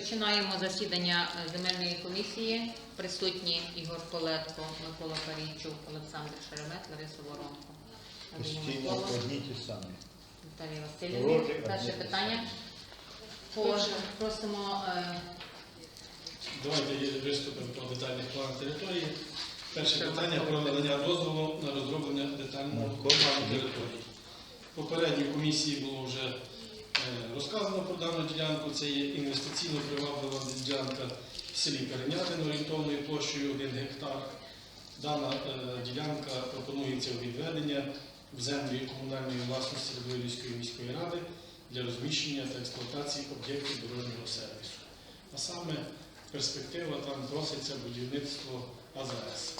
Починаємо засідання е, земельної комісії. Присутні Ігор Колетко, Микола Парійчук, Олександр Шеремет, Лариса Воронко. Постійно одні ті самі. Наталії Васильівні. Перше питання. По- Просимо е, Давайте є виступимо по детальних планах території. Перше питання про надання дозволу на розроблення детального плану території. Попередній комісії було вже розказано про дану ділянку. Це є інвестиційно приваблива ділянка в селі Перенятин орієнтовною площею 1 гектар. Дана е, ділянка пропонується у відведення в землі комунальної власності Радивилівської міської ради для розміщення та експлуатації об'єктів дорожнього сервісу. А саме перспектива там проситься будівництво АЗС.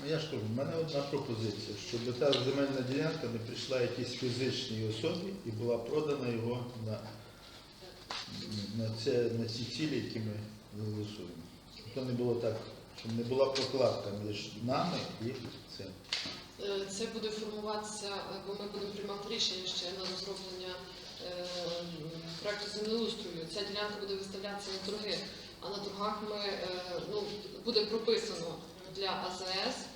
Ну, Я ж кажу, в мене одна пропозиція, щоб та земельна ділянка не прийшла якійсь фізичній особі і була продана його на, на, це, на ці цілі, які ми голосуємо. То не було так, щоб не була прокладка між нами і цим. Е, Це буде формуватися, бо ми будемо приймати рішення ще на розроблення е, проекту землеустрою. Ця ділянка буде виставлятися на торги, а на торгах ми, е, ну, буде прописано для АЗС.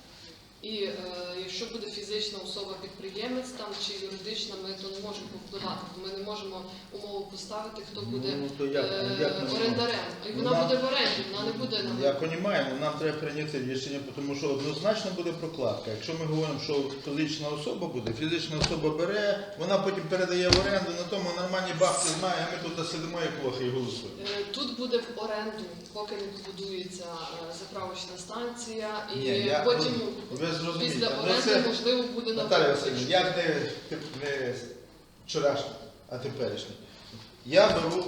І е, якщо буде фізична особа-підприємець там чи юридична, ми то не можемо повпливати. Ми не можемо умову поставити, хто буде Ну, то як, е, як ми орендарем. І вона Вона- буде в оренді, вона не буде на Я розумію, але нам треба прийняти рішення, тому що однозначно буде прокладка. Якщо ми говоримо, що фізична особа буде, фізична особа бере, вона потім передає в оренду, на тому нормальні бабки знає, а ми тут сидимо як лохи і голосуємо. Е, Тут буде в оренду, поки не побудується е, заправочна станція, і Ні, я- потім ви зрозумієте, після ну оренди це- можливо буде на Наталя. Васильівна, я не, не вчорашній, а теперішній. Я беру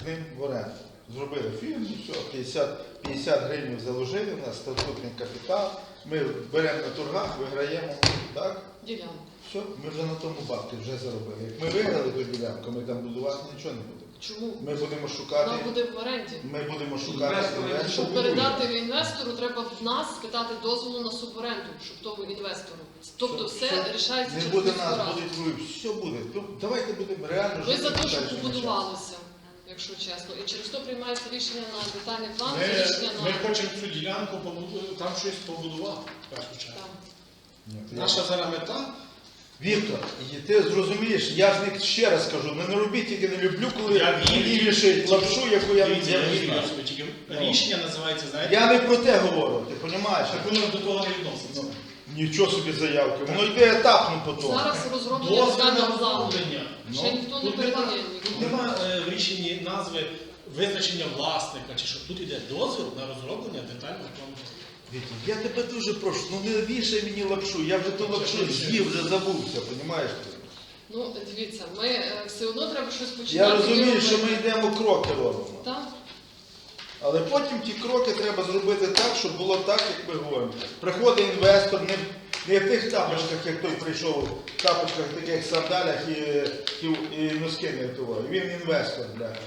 з ним в оренду. Зробили фірму, все, 50, 50 гривень заложили, у нас статутний капітал, ми беремо на торгах, виграємо, так? ділянку. Все, ми вже на тому бабки вже заробили. Як ми виграли ту ділянку, ми там будувати нічого не будемо. Чому? Ми будемо Вона шукати, буде в оренді. ми будемо шукати Інвестори. Щоб передати інвестору, треба в нас питати дозволу на суборенду, щоб тому інвестору. Тобто Що- все рішається Не через буде нас, раду. будуть ви, все буде. Давайте будемо реально Ми за те, щоб побудувалося, якщо чесно. І через то приймається рішення на детальний план, Ми, рішення ми на хочемо цю ділянку побуду- там щось побудувати в першу чергу. Наша зараз мета Віктор, і ти зрозумієш, я ж не ще раз кажу, не, не робіть, тільки не люблю, коли Я вірю. мені вішають лапшу, яку я Дивіться, я я розумію, знаю. що тільки Ну. рішення називається, знаєте, Я не про те говорю, ти розумієш? як воно до того не відноситься. Нічого собі заявки, воно йде етапно потім. Зараз розроблення Дозвіл на плану. розроблення. Ну, Ще ніхто не Тут нема, передає тут нема е, в рішенні назви визначення власника, чи що тут іде дозвіл на розроблення детального плану. Я тебе дуже прошу, ну не вішай мені лапшу, я вже ту лапшу з'їв, вже забувся, розумієш? Ну, дивіться, ми е, все одно треба щось починати. Я розумію, що ми йдемо кроки робимо. Так. Але потім ті кроки треба зробити так, щоб було так, як ми говоримо. Приходить інвестор, не, не в тих тапочках, як той прийшов, в тапочках, таких сандалях і, і, і носки не того. Він інвестор, бляха.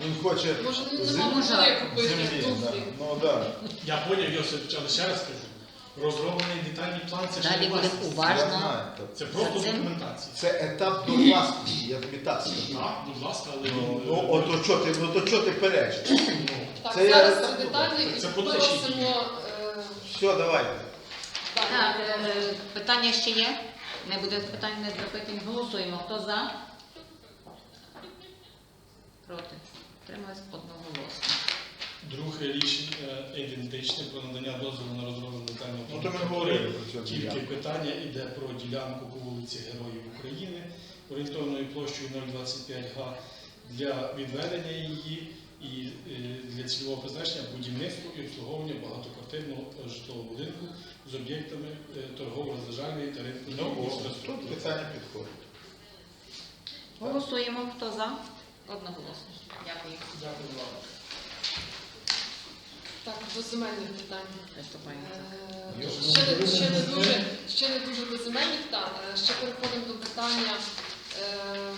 Він хоче Може, не зем- нема купити землі. Да. туфлі. Ну, да. Я поняв, Йосип, але ще раз кажу. Розроблений детальний план це ще Далі не буде власність. Я уважно. знаю. так. Це просто За цим? документація. Це етап до власності, я тобі так скажу. Так, будь ласка, але Ну, він, ну, е, от то чого ти, ну, то чого ти перечиш? ну, Так, Це я зараз так це детальний Це і подальший просимо. е, Все, давайте. так, Так, е, питання ще є? Не буде питань, не запитань. Голосуємо. Хто за? Проти. Тримаюсь одноголосно. Друге рішення е, ідентичне про надання дозволу на розроблення детального Ну, плану. то ми говорили про цю Тільки ділянку. питання йде про ділянку по вулиці Героїв України орієнтовною площею 025 га для відведення її і е, для цільового призначення будівництва і обслуговування багатоквартирного е, житлового будинку з об'єктами е, торгово-розважальної та ринкової Ну, тут інфраструктури. питання підходить. Голосуємо. Хто за? Одноголосно. Дякую. Дякую вам. Так, до земельних питань. Приступаємо. Е, Ще не, ще не дуже, ще не дуже до земельних, так. Е, Ще переходимо до питання. е,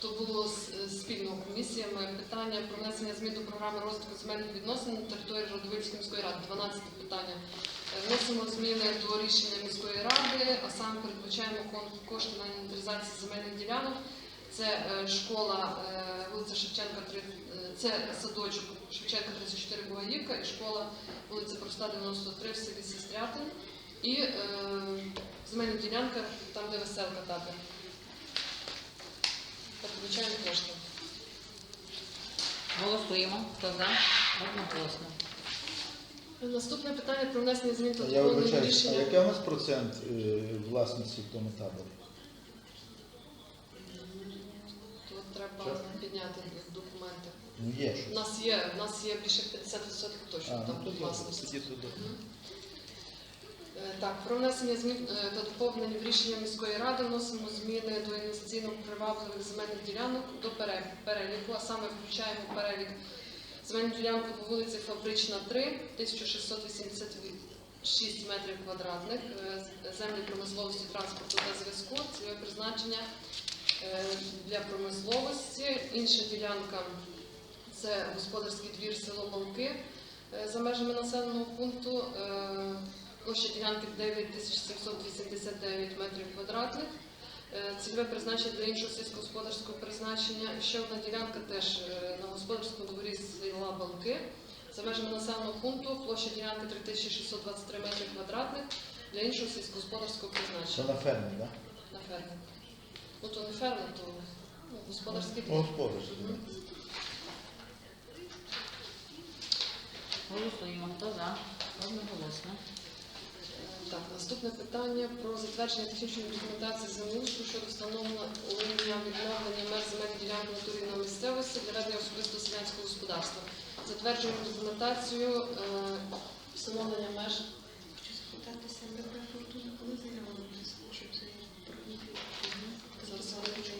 То було з- спільно комісіями питання про внесення змін до програми розвитку земельних відносин на території Радовильської міської ради. 12 питання. Е, Вносимо зміни до рішення міської ради, а саме передбачаємо кон- кошти на інвентаризацію земельних ділянок. Це е, школа е, вулиця Шевченка, 3, е, це садочок Шевченка 34 Бугаївка і школа вулиця Проста 93 в селі Сестрятин. І е, земельна ділянка там, де веселка табір. Передбачаємо кошти. Голосуємо. Хто за? Одноголосно. Наступне питання про внесення змін до Я вибачаюсь, а рішення. який у нас процент е, власності в тому таборі? Тут треба Що? Підняти документи. Ну є У щось. нас є, у нас є більше 50% точно А, там ну, тоді, власності. тоді туди. Е, Так, про внесення змін е, та доповнення в рішення міської ради вносимо зміни до інвестиційно привабливих земельних ділянок до пере- переліку, а саме включаємо в перелік земельну ділянку по вулиці Фабрична 3, 1686 метрів квадратних, е, з- землі промисловості, транспорту та зв'язку, цільове призначення для промисловості. Інша ділянка це господарський двір село Малки е, за межами населеного пункту. е, Площа ділянки 9789 метрів квадратних. Е, Цільове призначення для іншого сільськогосподарського призначення. Ще одна ділянка теж е, на господарському дворі села Балки. За межами населеного пункту площа ділянки 3623 метри квадратних для іншого сільськогосподарського Це призначення на фермі, так? на фермі. Ну то не ферма, то ну, господарський Да? двір. Господарський. Голосуємо. Хто за? Одноголосно. Так, наступне питання про затвердження технічної документації землеустрою щодо встановлення відновлення меж земельної ділянки натурі на місцевості для ведення особисто селянського господарства. Затверджуємо документацію е, встановлення меж. Хочу запитатися, коли заявили, щоб це проїхати? Зараз я виключу.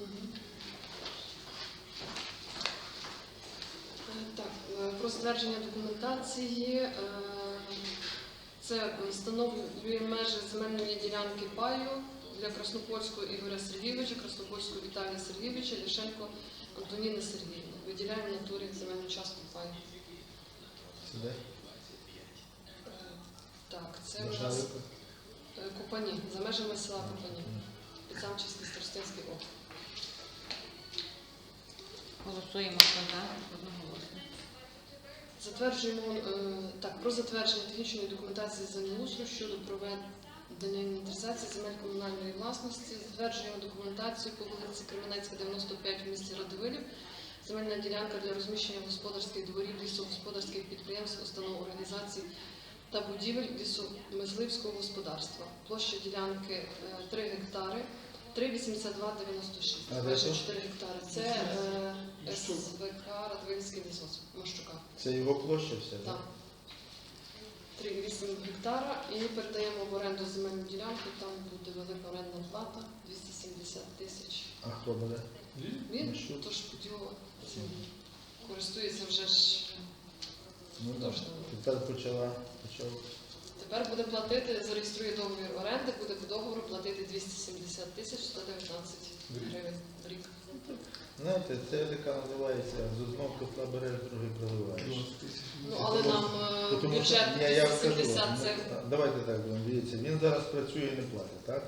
Мгм. Е, Так, е, про затвердження документації. е, Це встановлює межі земельної ділянки паю для Краснопольського Ігоря Сергійовича, Краснопольського Віталія Сергійовича, Ляшенко Антоніни Сергіївни. Виділяємо натурі земельну частку паю. Це де? Так, це у нас е, Купані, за межами села Купані, Підсамчівський Старостинський округ. Голосуємо. За? Одноголосно. Затверджуємо е, так про затвердження технічної документації землеустрою щодо проведення інвентаризації земель комунальної власності. Затверджуємо документацію по вулиці Кременецька, 95 в місті Радивилів. Земельна ділянка для розміщення господарських дворів, лісогосподарських підприємств, установ організацій та будівель лісомисливського господарства. Площа ділянки е, 3 гектари, 3,8296. А де Майже 4 гектари. Це е, СВК Радивильський лісос Мощука. Це його площа вся, Так. так? 3,8 гектара і передаємо в оренду земельну ділянку, там буде велика орендна плата 270 тисяч. А хто буде? Він Ну, тож цим користується вже ж. Ну так. Точно. Тепер почала, почав. Тепер буде платити, зареєструє договір оренди, буде по договору платити 270 тисяч 119 гривень в рік. Знаєте, це така називається з одного котла береш, другий проливаєш. Ну але нам е, Тому що- бюджет я, я вам кажу, 270 це ну, давайте так, будемо, дивіться, він зараз працює і не платить, так?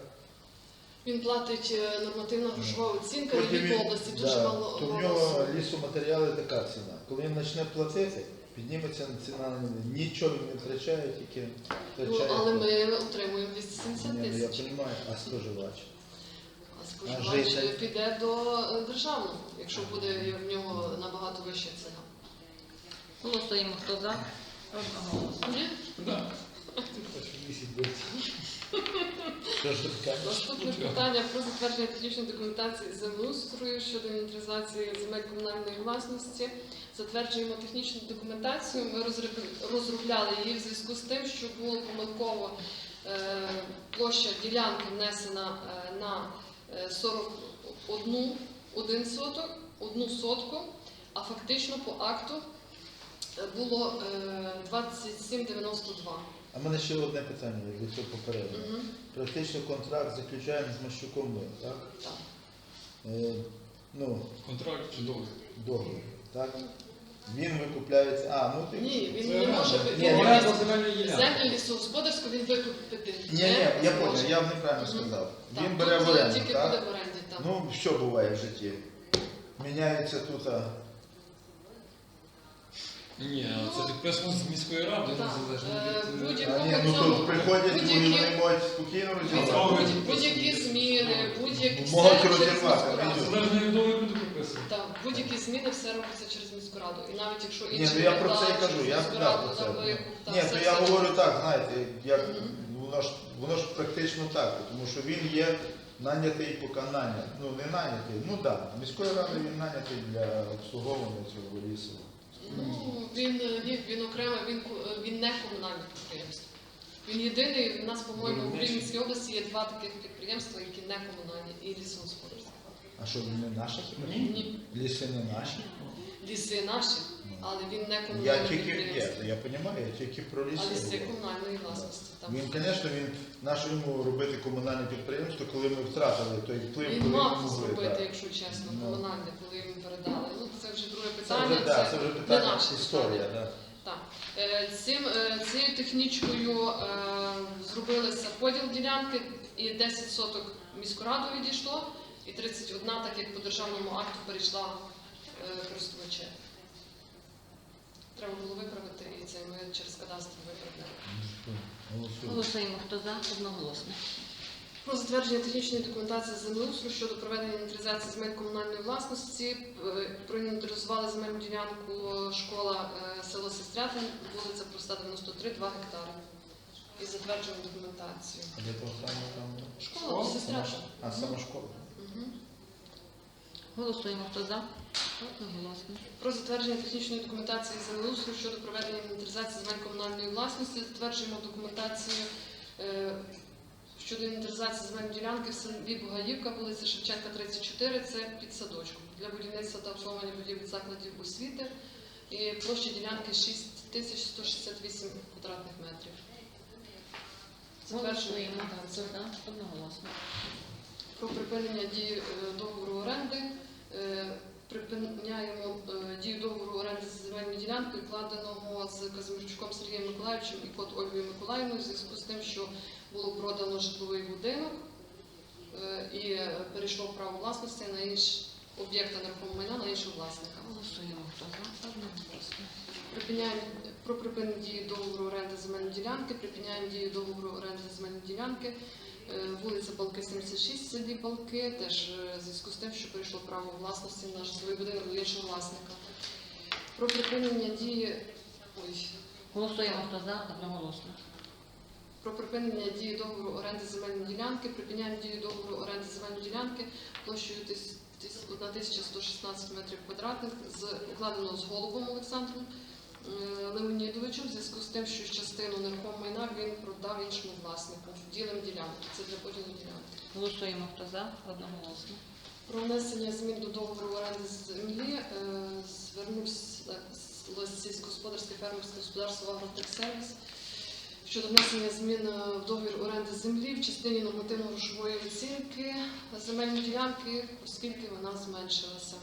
він платить е, нормативна грошова оцінка Потім він- області да, дуже мало. То в мало нього лісоматеріали така ціна. Коли він почне платити, підніметься ціна на нього. Нічого не втрачає, тільки Ну, втрачає. але ми отримуємо 270 Ні, ну, я тисяч. розумію, а споживач. А А споживач житель? піде до е, державного, якщо буде в нього набагато вища ціна. Голосуємо. Хто за? Одноголосно. Ні? Да. Наступне питання про затвердження технічної документації землеустрою щодо інвентаризації земель комунальної власності. Затверджуємо технічну документацію. Ми розроб- розробляли її в зв'язку з тим, що було помилково е, площа ділянки внесена е, на е, 41 один соток, одну сотку, а фактично по акту е, було е, 27,92. А в мене ще одне питання від цього попереднього. Мгм. Практично контракт заключаємо з Мащуком ми, так? Так. Е, ну, Контракт чи договір? договір, так? Він викупляється. А, ну ти. Ні, він не може. Ні, ні, може ділянки. землю лісогосподарську він викупити. Ні, не ні, я зможе. понял, я неправильно Мгм. сказав. Так, Він бере в оренду, Тільки буде так? в оренді, так. Ну, що буває в житті? Міняється тут. а, Ні, це підписано з міської ради, Так, незалежно е, від... е, будь-яку- А ні, ну тут приходять будь-які- і вони можуть спокійно. Будь- Будь-які зміни, будь-які все Можуть через розірвати, міську раду. відео. Залежно від того, як буде прописано. Так, будь-які зміни все робиться через міську раду. І навіть якщо Ні, ну я про це і кажу, я міську да, раду про це. на та Ні, все то я це- говорю так, знаєте, як воно ж воно ж практично так, тому що він є нанятий поки нанятий. Ну не нанятий, ну так, да, міською радою він нанятий для обслуговування цього лісу. Ну, він, ні, він окремо, він, він не комунальне підприємство. Він єдиний, у нас, по-моєму, в Рівненській області є два таких підприємства, які не комунальні і лісогосподарські. А що не наші? Ні, Ліси не наші. ліси наші, але він не Я комунальне тільки підприємство. я розумію, я тільки про ліси ліси. говорю. комунальної власності. Там. Він, звісно, він наше йому робити комунальне підприємство, коли ми втратили той вплив, Він коли мав зробити, так. якщо чесно, Ну. комунальне, коли йому передали. Ну, це вже друге Це питання. вже, да, це вже не питання наше історія. питання. Да. Так. Е, Цим, е, цією технічкою е, зробилися поділ ділянки, і 10 соток міськораду відійшло, і 31, так як по державному акту перейшла е, користувачем. Треба було виправити, і це ми через кадастр виправляли. Голосуємо. Хто за? Одноголосно. Про затвердження технічної документації землеустрою щодо проведення інвентаризації земель комунальної власності. Е, Проінвентаризували земельну ділянку школа е, село Сестрятин, вулиця Проста 93, 2 гектари. І затверджуємо документацію. А де самого там? Школа Сестрятин. А, сама школа. Мгм. Голосуємо. Хто за? Одноголосно. Про затвердження технічної документації землеустрою щодо проведення інвентаризації земель комунальної власності. Затверджуємо документацію е, щодо інвентаризації земельної ділянки в селі Бугаївка, вулиця Шевченка, 34, це під садочком для будівництва та обслуговування будівель закладів освіти. І площа ділянки 6168 квадратних метрів. Затверджуємо? Одноголосно. про припинення дії е, договору оренди. Е, Припиняємо е, дію договору оренди з земельною ділянкою, вкладеного з Казимирчуком Сергієм Миколаївичем і код Ольгою Миколаївною, в зв'язку з тим, що було продано житловий будинок е, і е, перейшло право власності на інші об'єкти нерухомого майна на іншого власника. Голосуємо. Хто за? Одноголосно. Припиняємо про припинення дії договору оренди земельної ділянки, припиняємо дію договору оренди земельної ділянки. Е, Вулиця Балки 76, в селі Балки, теж е, в зв'язку з тим, що перейшло право власності на житловий будинок до іншого власника. Про припинення дії ой, Голосуємо. Хто за? Одноголосно. про припинення дії договору оренди земельної ділянки, припиняємо дію договору оренди земельної ділянки площею тис- тис- 1116 метрів квадратних, з укладеного з Голубом Олександром Леонідовичем, в зв'язку з тим, що частину нерухомого майна він продав іншому власнику. Ділим ділянки. Це для поділу ділянки. Голосуємо. Хто за? Одноголосно. Про внесення змін до договору оренди землі е, звернувся сільськогосподарське фермерське господарство «Агротехсервіс» щодо внесення змін е, в договір оренди землі в частині нормативно-грошової оцінки земельної ділянки, оскільки вона зменшилася.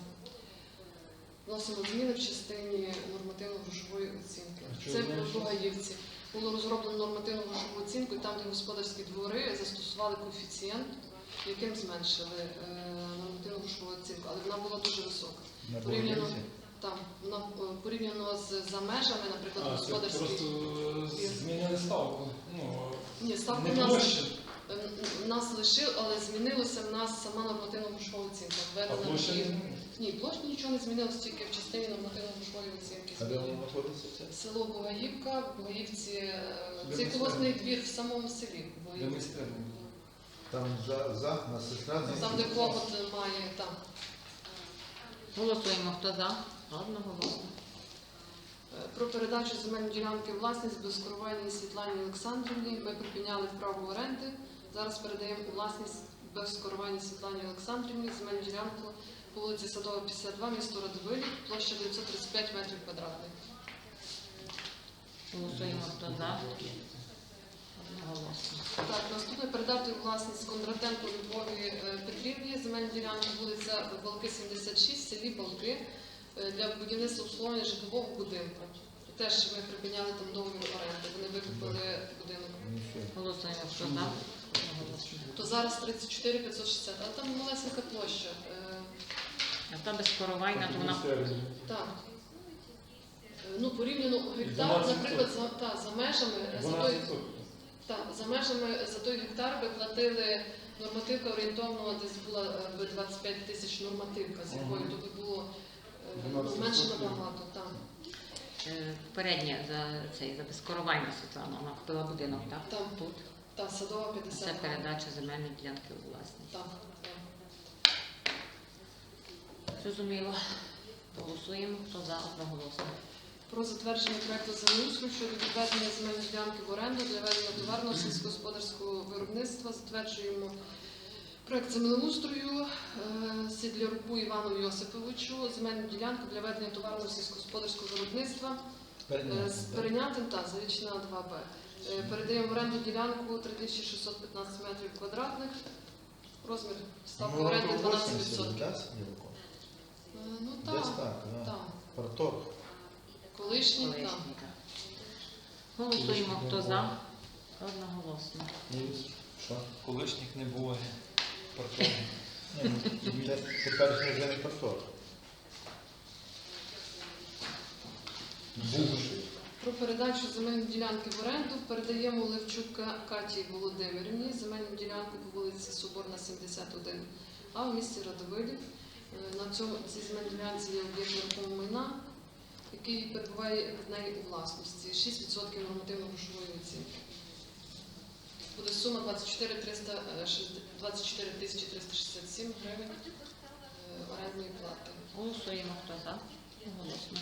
Вносимо зміни в частині нормативно-грошової оцінки. Це зменшилася? по Гаївці. Було розроблено нормативно-грошову оцінку, і там, де господарські двори застосували коефіцієнт, яким зменшили е, нормативно-грошову оцінку, але вона була дуже висока. На Порівняно, там, вона е, порівняно з за межами, наприклад, А, господарські. просто змінили ставку. Ну, Ні, ставка не нас, е, нас лишив, але змінилося в нас сама нормативно-грошова оцінка. а введена Ні, площа нічого не змінилось, тільки в частині нормативно-грошової оцінки. А де воно знаходиться це? Село Бугаївка, в Бугаївці, е, Де це ми колосний двір в самому селі. Де ми стрибнемо. Там за, за на сестра Там, де клопот має там. Голосуємо. Хто за? Одноголосно. Е, Про передачу земельної ділянки у власність безкоровайній Світлані Олександрівні. Ми припиняли право оренди. Зараз передаємо у власність безкоровайній Світлані Олександрівні земельну ділянку вулиці Садова, 52, місто Радивиль, площа 935 метрів квадратних. Голосуємо. Хто за? Одноголосно. Так, наступне передати у власність Кондратенко Любові е, Петрівні земельну ділянку вулиця Балки 76, в селі Балки. е, для будівництва обслуговування житлового будинку. Теж ми припиняли там договір оренди. Вони викупили будинок. Ну. Голосуємо, хто за. То зараз 34 560, але там малесенька площа. Е, А та безкоровайна, то вона Так. Е, Ну, порівняно гектар, 12%. наприклад, за, та, за межами, е, за той, та, за межами за той гектар ви платили нормативка орієнтовно десь була е, 25 тисяч нормативка, з якою Ага. то було е, 12%. менше набагато. Так. е, передня за цей за безкоровайна Світлана. Вона купила будинок, так? Там. Тут. Та, садова 50. Це передача земельної ділянки у власність. Так. Зрозуміло. Голосуємо, хто за одноголосно. Про затвердження проекту землеустрою щодо відведення земельної ділянки в оренду для ведення товарного сільськогосподарського виробництва. Затверджуємо проект землеустрою е, Сідляруку Івану Йосиповичу, земельну ділянку для ведення товарного сільськогосподарського виробництва е, з перейнятим та зарічна 2Б. Е, Передаємо в оренду ділянку 3615 метрів квадратних. Розмір ставки Ну, оренди років 12%. 80, да, Сергій Луко? Е, Ну Десь так, так, да. так. Парторг. Колишній, так. Голосуємо, хто за, одноголосно. Що? Колишніх не буває. Парторг. Ні, ну, те- Тепер вже не парторг. Бувший. Про передачу земельної ділянки в оренду передаємо Левчук Ка- Каті Володимирівні земельну ділянку по вулиці Соборна, 71, а в місті Радовилів. Е, На цьому цій земельній ділянці є об'єкт нерухомого майна, який перебуває в неї у власності. 6% нормативно-грошової оцінки. Буде сума 24 300, е, шест- 24 тисячі 367 гривень е, орендної плати. Голосуємо, хто за, одноголосно.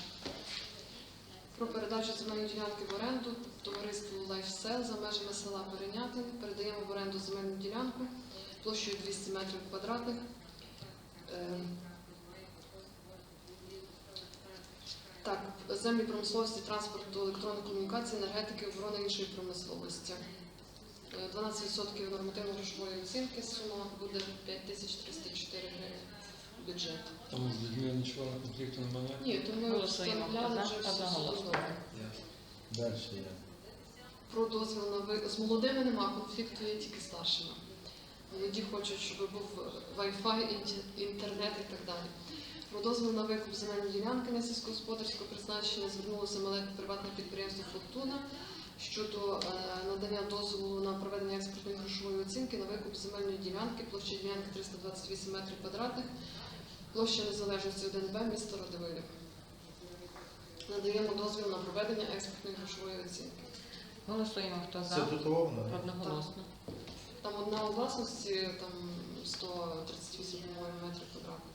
Про передачу земельної ділянки в оренду товариству Лайфсел за межами села Перенятин. Передаємо в оренду земельну ділянку площею 200 метрів квадратних. Е, Так, землі промисловості, транспорту, електронної комунікації, енергетики, оборони іншої промисловості. Е, 12% нормативно-грошової оцінки, сума буде 5304 гривень в бюджет. Там з людьми нічого конфлікту немає. Ні, то ми Голосуємо, встановляли вже все одноголосно. судове. Далі є. Про дозвіл на ви з молодими нема конфлікту, є тільки старшими. Молоді хочуть, щоб був Wi-Fi, інтернет і так далі. Про дозвіл на викуп земельної ділянки на сільськогосподарського призначення звернулося мале приватне підприємство Фортуна щодо е, надання дозволу на проведення експертної грошової оцінки на викуп земельної ділянки, площа ділянки 328 метрів квадратних, площа незалежності 1Б, місто Радивилів. Надаємо дозвіл на проведення експертної грошової оцінки. Голосуємо, хто Це за, тут ровно. одноголосно. Там одна у власності, там 138 по-моєму, метрів квадратних.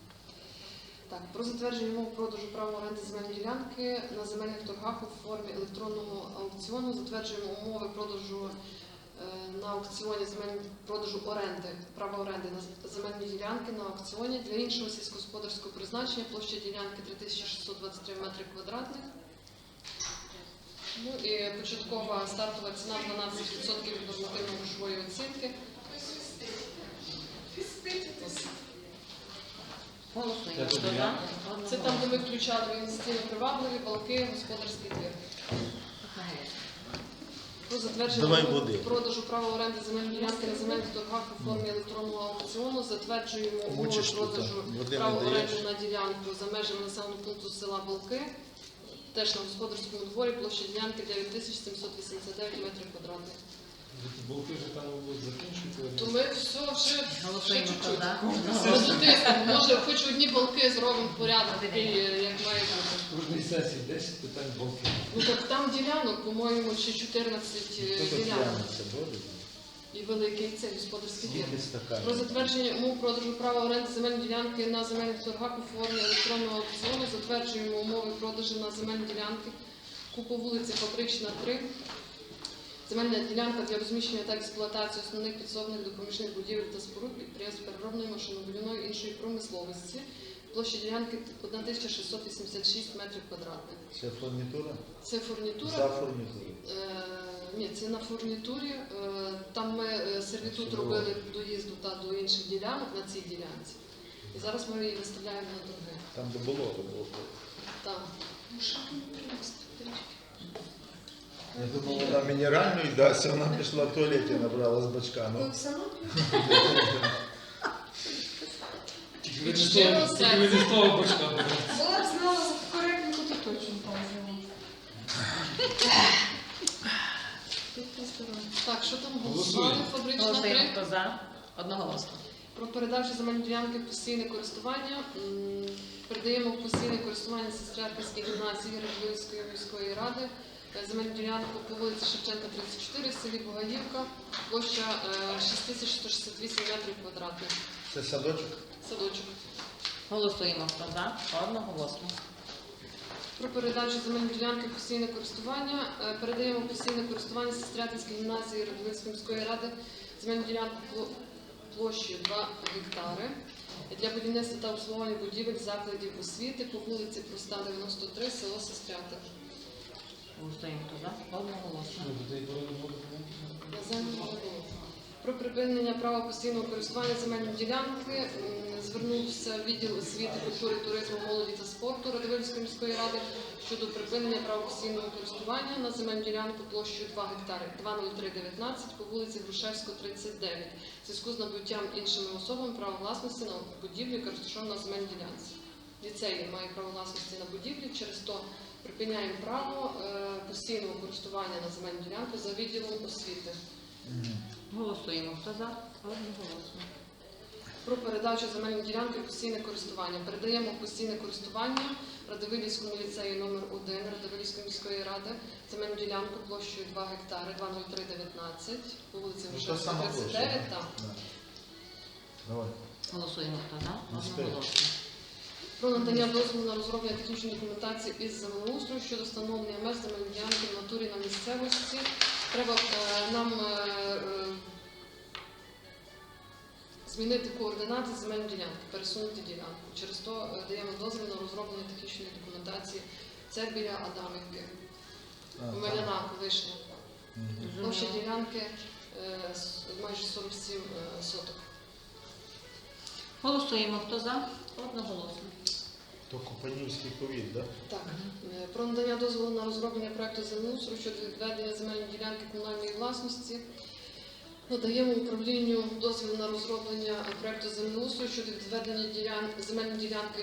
Так, про затвердження умов продажу права оренди земельної ділянки на земельних торгах у формі електронного аукціону. Затверджуємо умови продажу е, на аукціоні земель продажу оренди, права оренди на земельні ділянки на аукціоні для іншого сільськогосподарського призначення. Площа ділянки 3623 метри квадратних. Ну і початкова стартова ціна 12% від нормативно-грошової оцінки. Голосуємо, хто за, Це там, де ми включали інвестиційно привабливі балки, господарський двір. Про затвердження Давай продажу права оренди земельної ділянки на земельних торгах у формі електронного аукціону. Затверджуємо умови Мучиш тут, продажу а? Води не права даєш? оренди на ділянку за межами населеного пункту села Балки. Теж на господарському дворі площа ділянки 9789 метрів квадратних. Болти вже там будуть закінчити. То ми все вже, ще чуть-чуть. за, Може, хоч одні балки зробимо в порядок, такий, як має бути. Кожній сесії 10 питань болти. Ну так там ділянок, по-моєму, ще 14 е, Хто тут ділянок. І великий цей господарський двір. Про затвердження умов продажу права оренди земельної ділянки на земельних торгах у формі електронного аукціону. Затверджуємо умови продажу на земельні ділянки. Купу вулиці Фабрична 3. Земельна ділянка для розміщення та експлуатації основних підсобних допоміжних будівель та споруд підприємств переробної машинобудівної іншої промисловості. Площа ділянки 1686 метрів квадратних. Це фурнітура? Це фурнітура. За фурнітуру. Е, Ні, це на фурнітурі. Е, Там ми е, сервітут робили доїзду та до інших ділянок на цій ділянці. І зараз ми її виставляємо на торги. Там де було. Так. Ну, там? Я думав, вона мінеральну дасть, а вона пішла в туалеті, набрала з бачка. Ну? Тільки ви не Від з щирого того- тільки ви не з того бочка. берете. Була б знала коректно, то точно там взяла. Так, що там Голосуємо. голосували? Фабрична Голосуємо, 3. хто за? Одноголосно. Про передачу земельної ділянки в постійне користування. М, Передаємо в постійне користування Сестрятинській гімназії Радивильської міської ради. Е, Земельну ділянку по вулиці Шевченка, 34, в селі Бугаївка, площа е, 6168 метрів квадратних. це садочок. Садочок. Голосуємо, хто за? Одноголосно. Про передачу земельної ділянки постійне користування. Е, Передаємо постійне користування Сестрятинській гімназії Радивильської міської ради земельну ділянку пло- площею 2 гектари для будівництва та обслуговування будівель закладів освіти по вулиці Проста 93, село Сестрятин. Голосуємо, хто за? Одноголосно. Ну, Про припинення права постійного користування земельної ділянки звернувся відділ освіти, культури, туризму, молоді та спорту Радивильської міської ради щодо припинення права постійного користування на земельну ділянку площею 2 гектари 20319 по вулиці Грушевського, 39 в зв'язку з набуттям іншими особами права власності на будівлю, яка розташована на земельній ділянці. Ліцей має право власності на будівлі, через то припиняємо право е, постійного користування на земельну ділянку за відділом освіти. Голосуємо, хто за? Одноголосно. Про передачу земельної ділянки в постійне користування. Передаємо в постійне користування Радивилівському ліцею номер 1 Радивилівської міської ради земельну ділянку площею 2 гектари 20319 по вулиці Ну, та сама площа, 39. да? Там. Давай. Голосуємо, хто за? Одноголосно. Про надання дозволу на розроблення технічної документації із землеустрою щодо встановлення меж земельної ділянки в натурі на місцевості. Треба е, нам е, е, змінити координати земельної ділянки, пересунути ділянку. Через то даємо дозвіл на розроблення технічної документації. Це біля Адамівки. Меляна колишня. Площа ділянки майже 47 е, соток. Голосуємо, хто за? Одноголосно. То Купанівський ковід, так? Так, е, про надання дозволу на розроблення проекту землеустрою щодо відведення земельної ділянки комунальної власності. Надаємо управлінню дозвіл на розроблення проекту землеустрою щодо відведення ділян... земельної ділянки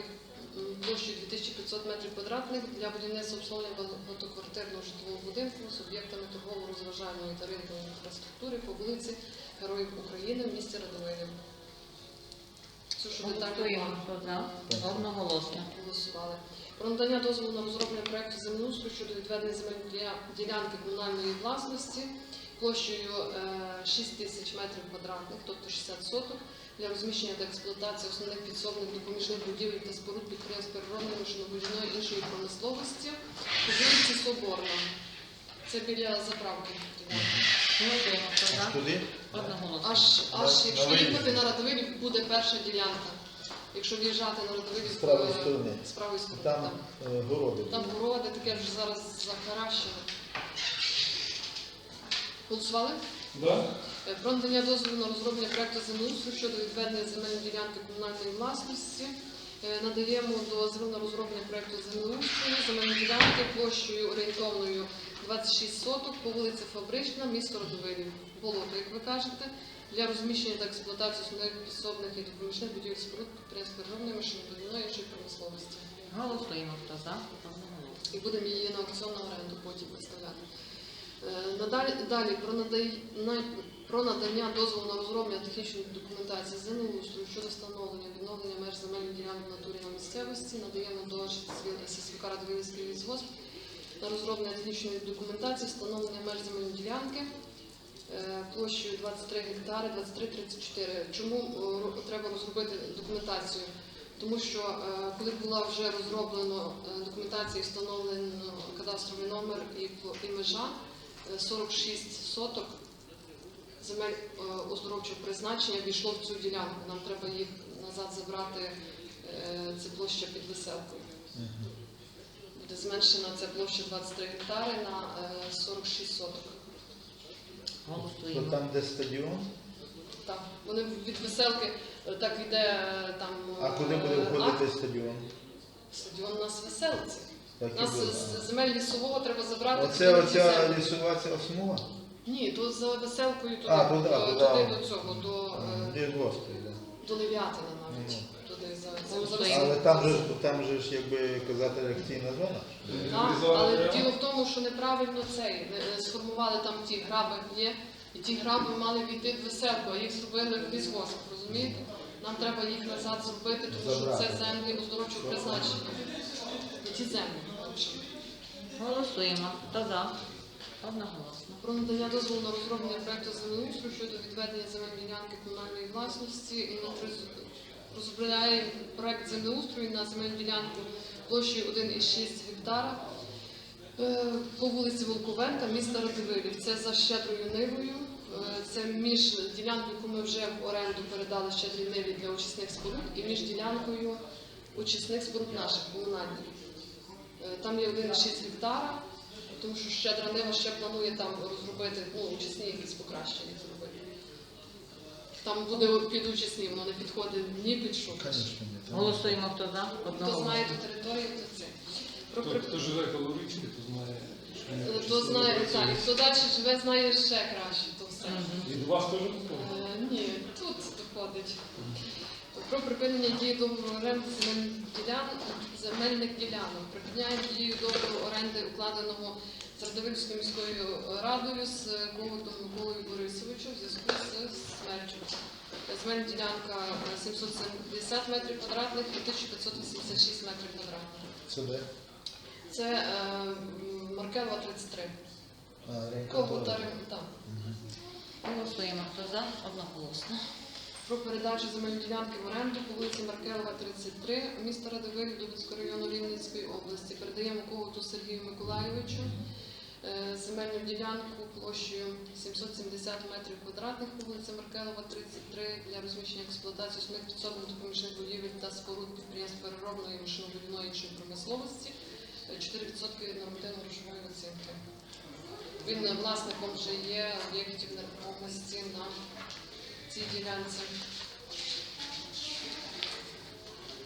м, площею 2500 метрів квадратних для будівництва обслуговування багатоквартирного житлового будинку з об'єктами торгово-розважальної та ринкової інфраструктури по вулиці Героїв України в місті Радовилів. Це що детально Голосуємо, хто за? Одноголосно. голосували. Про надання дозволу на розроблення проекту землеустрою щодо відведення земельної діля- ділянки комунальної власності площею е, 6 тисяч метрів квадратних, тобто 60 соток, для розміщення та експлуатації основних підсобних допоміжних будівель та споруд підприємств переробної машинобудівної іншої промисловості по вулиці Соборна. Це біля заправки. За? Одноголосно. Аж, аж На- якщо їхати на Радовилів, буде перша ділянка. Якщо в'їжджати на Радовилів З правої е, сторони. з правої сторони. Там так. е, городи. Там городи, таке вже зараз захаращене. Голосували? Да? Е, Про надання дозволу на розроблення проекту землеустрою щодо відведення земельної ділянки комунальної власності. Е, Надаємо дозвіл на розроблення проекту землеустрою земельної ділянки площею орієнтовною 26 соток по вулиці Фабрична, місто Родовилів. Болото, як ви кажете, для розміщення та експлуатації основних підсобних і допоміжних будівель споруд підприємств переробної машинобудівної іншої промисловості. Голосуємо, хто за? І будемо її на аукціон на оренду потім виставляти. Е, Надалі далі про надання, про надання дозволу на розроблення технічної документації землеустрою щодо встановлення відновлення меж земельної ділянки в натурі на місцевості. Надаємо до ССВК Радовилівський лісгосп на розроблення технічної документації, встановлення меж земельної ділянки е, площею 23 гектари, 23-34. Чому е, треба розробити документацію? Тому що е, коли була вже розроблено е, документація, і встановлено кадастровий номер і, межа, е, 46 соток земель оздоровчого призначення війшло в цю ділянку. Нам треба їх назад забрати. Це площа під веселкою. Буде зменшена ця площа 23 гектари на е, 46 соток. То Голосуємо. там, де стадіон, Так, вони від веселки е, так йде е, там. а куди буде е, входити стадіон? Стадіон у нас веселиться. Так У нас було. з земель лісового треба забрати. Оце туди оця лісова ця смуга? Ні, то за веселкою туди, А, туди, е, туди. туди до цього, до, е, Де господи, да. до Левіатина навіть. Але там же, там же ж, якби казати, реакційна зона. Так, але діло в тому, що неправильно цей не- не сформували там ті граби, є, і ті граби мали війти в веселку, а їх зробили в лісгосп, розумієте? Нам треба їх назад зробити, тому що це землі оздоровчого призначення. Ті землі. Голосуємо. Хто за? Одноголосно. Про надання дозволу на розроблення проекту землеустрою щодо відведення земельної ділянки комунальної власності і розробляє проект землеустрою на земельну ділянку площею 1,6 гектара е, по вулиці Волковенка, міста Радивилів. Це за щедрою нивою. Е, Це між ділянкою, яку ми вже в оренду передали щедрій ниві для очисних споруд, і між ділянкою очисних споруд наших комунальних. Е, Там є 1,6 гектара, тому що щедра нива ще планує там розробити, ну, очисні якісь покращення. Там буде під очисні, воно не підходить ні під що. Ні. там- Голосуємо. Хто за? Хто знає ту територію, то це. Про Хто, при- хто живе коло річки, то знає, що не То знає Віталій, хто далі живе, знає ще краще то все. Мгм. Від вас теж доходить? Е, Ні, тут доходить. Про припинення дії договору оренди земельних ділянок, земельних ділянок. Припиняємо дію договору оренди, укладеного з міською радою з Ковартом Миколою Борисовичем в зв'язку з смертю. Земельна ділянка е, 770 метрів квадратних і 1586 метрів квадратних. Це де? Це е, Маркелова 33. А, ринка Когута, Дорога. так. Голосуємо. Хто за? Одноголосно. про передачу земельної ділянки в оренду по вулиці Маркелова, 33, міста Радивилів, Дубинського району Рівненської області. Передаємо Когуту Сергію Миколайовичу е, земельну ділянку площею 770 метрів квадратних по вулиці Маркелова, 33 для розміщення експлуатації основних підсобних допоміжних будівель та споруд підприємств переробної машинобудівної іншої промисловості. Е, 4% нормативно-грошової оцінки. Він е, власником вже є об'єктів нерухомості на цій ділянці.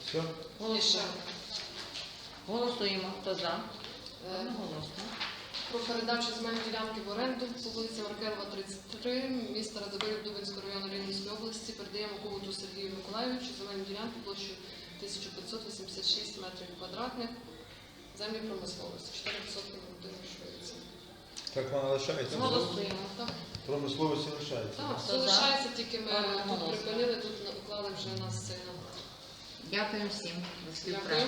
Все? Голосуємо. Голосуємо. Хто за? е, Одноголосно. Про передачу земельної ділянки в оренду по вулиці Маркелова, 33, міста Радовилів Дубинського району Рівненської області. Передаємо Когуту Сергію Миколайовичу земельну ділянку площею 1586 метрів квадратних. Землі промисловості, 4% нормативної грошової. Так вона лишається? Голосуємо. Так, Промисловості лишається. так, все лишається, тільки ми Одноголосно. тут припинили, тут уклали вже нас сильно. Дякую всім за співпрацю. Дякую.